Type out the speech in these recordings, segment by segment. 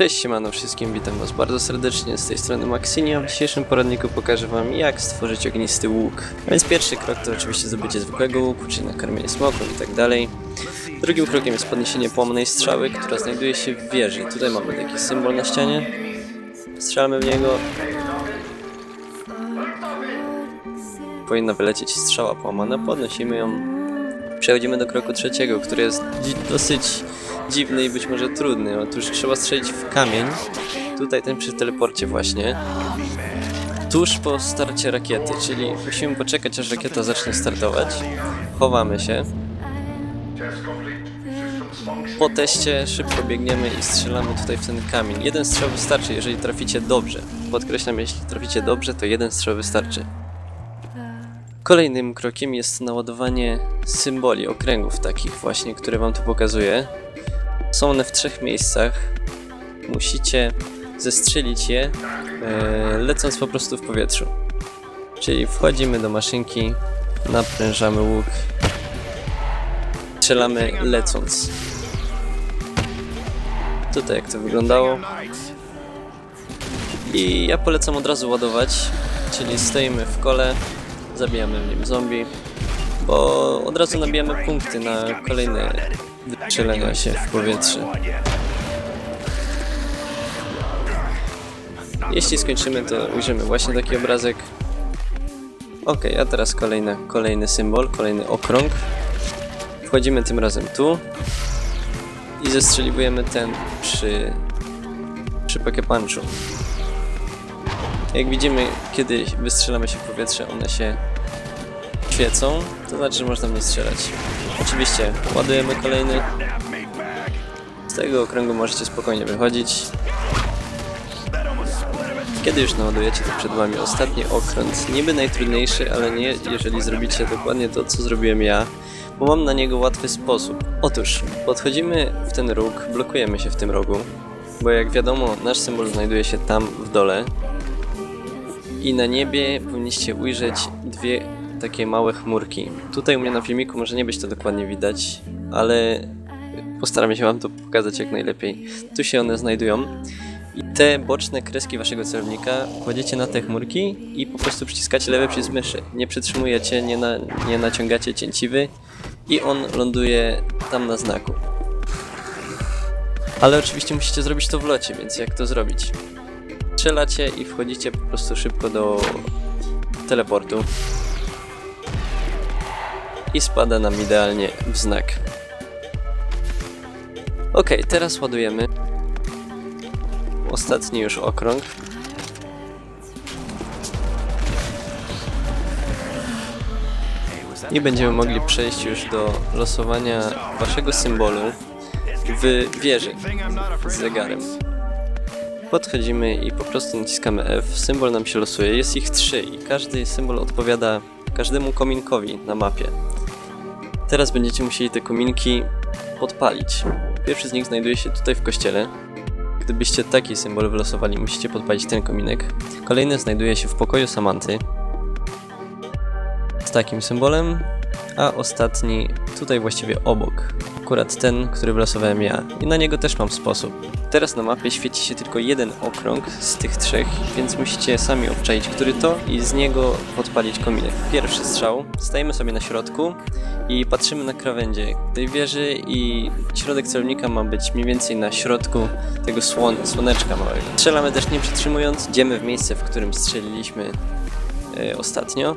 Cześć siemano wszystkim, witam was bardzo serdecznie, z tej strony Maxini, a w dzisiejszym poradniku pokażę wam jak stworzyć ognisty łuk. Więc pierwszy krok to oczywiście zdobycie zwykłego łuku, czyli nakarmienie smoków i tak dalej. Drugim krokiem jest podniesienie płomonej strzały, która znajduje się w wieży. Tutaj mamy taki symbol na ścianie. Strzelamy w niego. Powinna wylecieć strzała płomana, podnosimy ją. Przechodzimy do kroku trzeciego, który jest dosyć dziwny i być może trudny. Otóż trzeba strzelić w kamień. Tutaj ten przy teleporcie właśnie. Tuż po starcie rakiety, czyli musimy poczekać aż rakieta zacznie startować. Chowamy się. Po teście szybko biegniemy i strzelamy tutaj w ten kamień. Jeden strzał wystarczy, jeżeli traficie dobrze. Podkreślam, jeśli traficie dobrze, to jeden strzał wystarczy. Kolejnym krokiem jest naładowanie symboli, okręgów takich właśnie, które wam tu pokazuję. Są one w trzech miejscach. Musicie zestrzelić je, e, lecąc po prostu w powietrzu. Czyli wchodzimy do maszynki, naprężamy łuk, strzelamy lecąc. Tutaj jak to wyglądało. I ja polecam od razu ładować, czyli stoimy w kole, zabijamy w nim zombie, bo od razu nabijamy punkty na kolejne wystrzelenia się w powietrze. Jeśli skończymy, to ujrzymy właśnie taki obrazek. Ok, a teraz kolejny, kolejny symbol, kolejny okrąg. Wchodzimy tym razem tu i zestrzeliwujemy ten przy, przy Punchu. Jak widzimy, kiedy wystrzelamy się w powietrze, one się świecą, to znaczy, że można w nie strzelać. Oczywiście ładujemy kolejny. Z tego okręgu możecie spokojnie wychodzić. Kiedy już naładujecie, to przed wami ostatni okręt. Niby najtrudniejszy, ale nie jeżeli zrobicie dokładnie to, co zrobiłem ja, bo mam na niego łatwy sposób. Otóż podchodzimy w ten róg, blokujemy się w tym rogu, bo jak wiadomo, nasz symbol znajduje się tam w dole, i na niebie powinniście ujrzeć dwie takie małe chmurki. Tutaj u mnie na filmiku może nie być to dokładnie widać, ale postaram się Wam to pokazać jak najlepiej. Tu się one znajdują. I te boczne kreski Waszego celownika kładziecie na te chmurki i po prostu przyciskacie lewy przycisk myszy. Nie przytrzymujecie, nie, na, nie naciągacie cięciwy i on ląduje tam na znaku. Ale oczywiście musicie zrobić to w locie, więc jak to zrobić? strzelacie i wchodzicie po prostu szybko do teleportu. I spada nam idealnie w znak. Ok, teraz ładujemy. Ostatni już okrąg. I będziemy mogli przejść już do losowania waszego symbolu w wieży z zegarem. Podchodzimy i po prostu naciskamy F, symbol nam się losuje, jest ich trzy i każdy symbol odpowiada każdemu kominkowi na mapie. Teraz będziecie musieli te kominki podpalić. Pierwszy z nich znajduje się tutaj w kościele. Gdybyście taki symbol wylosowali, musicie podpalić ten kominek. Kolejny znajduje się w pokoju Samanty z takim symbolem, a ostatni tutaj właściwie obok. Akurat ten, który wylosowałem ja. I na niego też mam sposób. Teraz na mapie świeci się tylko jeden okrąg z tych trzech, więc musicie sami obczaić, który to i z niego podpalić kominek. Pierwszy strzał. Stajemy sobie na środku i patrzymy na krawędzie tej wieży i środek celownika ma być mniej więcej na środku tego słon słoneczka małego. Strzelamy też nie przytrzymując, idziemy w miejsce, w którym strzeliliśmy e, ostatnio.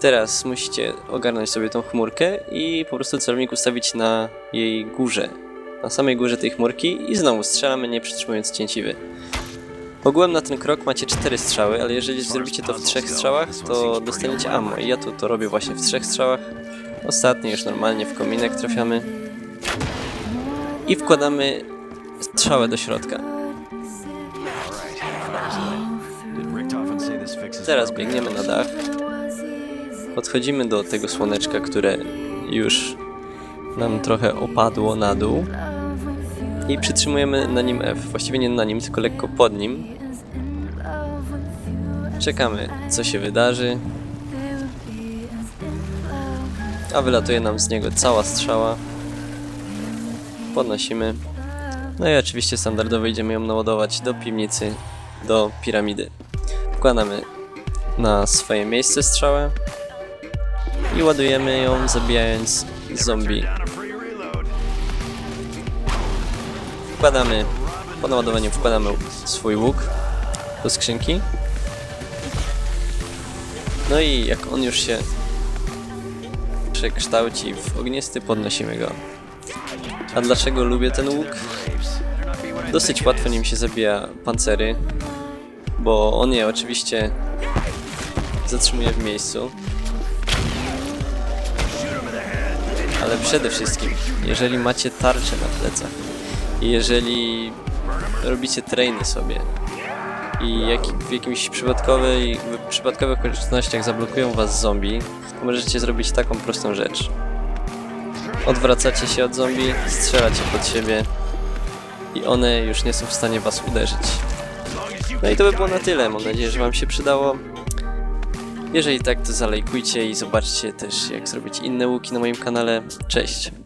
Teraz musicie ogarnąć sobie tą chmurkę i po prostu celownik ustawić na jej górze. Na samej górze tej chmurki i znowu strzelamy nie przytrzymując cięciwy. Ogółem na ten krok macie cztery strzały, ale jeżeli zrobicie to w trzech strzałach, to dostaniecie ammo. I ja tu to robię właśnie w trzech strzałach. Ostatni już normalnie w kominek trafiamy. I wkładamy strzałę do środka. Teraz biegniemy na dach. Podchodzimy do tego słoneczka, które już nam trochę opadło na dół. I przytrzymujemy na nim F. Właściwie nie na nim, tylko lekko pod nim. Czekamy, co się wydarzy. A wylatuje nam z niego cała strzała. Podnosimy. No i oczywiście standardowo idziemy ją naładować do piwnicy, do piramidy. Wkładamy na swoje miejsce strzałę i ładujemy ją zabijając zombie. Wkładamy, po naładowaniu wkładamy swój łuk do skrzynki. No i jak on już się przekształci w ognisty, podnosimy go. A dlaczego lubię ten łuk? Dosyć łatwo nim się zabija pancery, bo on je oczywiście zatrzymuje w miejscu. Ale przede wszystkim, jeżeli macie tarczę na plecach i jeżeli robicie trainy sobie i jak, w jakimś przypadkowej, w przypadkowych okolicznościach zablokują was zombie, to możecie zrobić taką prostą rzecz. Odwracacie się od zombie, strzelacie pod siebie i one już nie są w stanie was uderzyć. No i to by było na tyle. Mam nadzieję, że wam się przydało. Jeżeli tak, to zalajkujcie i zobaczcie też jak zrobić inne łuki na moim kanale. Cześć!